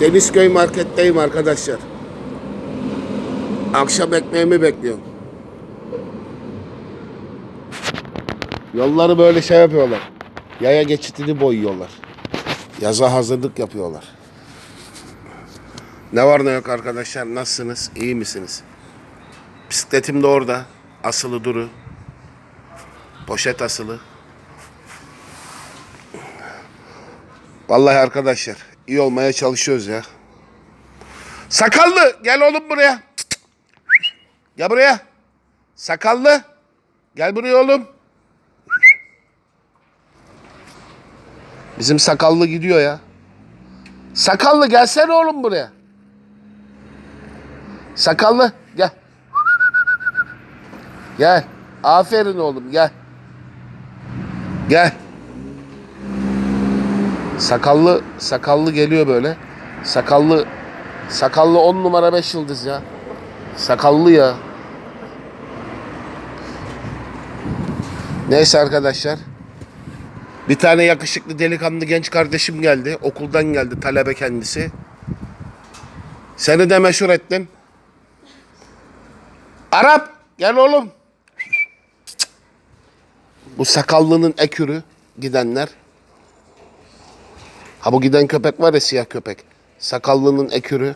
Denizköy marketteyim arkadaşlar. Akşam ekmeğimi bekliyorum. Yolları böyle şey yapıyorlar. Yaya geçitini boyuyorlar. Yaza hazırlık yapıyorlar. Ne var ne yok arkadaşlar? Nasılsınız? İyi misiniz? Bisikletim de orada. Asılı duru. Poşet asılı. Vallahi arkadaşlar iyi olmaya çalışıyoruz ya. Sakallı gel oğlum buraya. Gel buraya. Sakallı. Gel buraya oğlum. Bizim sakallı gidiyor ya. Sakallı gelsene oğlum buraya. Sakallı gel. Gel. Aferin oğlum gel. Gel. Sakallı sakallı geliyor böyle. Sakallı sakallı 10 numara 5 yıldız ya. Sakallı ya. Neyse arkadaşlar. Bir tane yakışıklı delikanlı genç kardeşim geldi. Okuldan geldi talebe kendisi. Seni de meşhur ettim. Arap gel oğlum. Bu sakallının ekürü gidenler. Ha bu giden köpek var ya siyah köpek. Sakallının ekürü.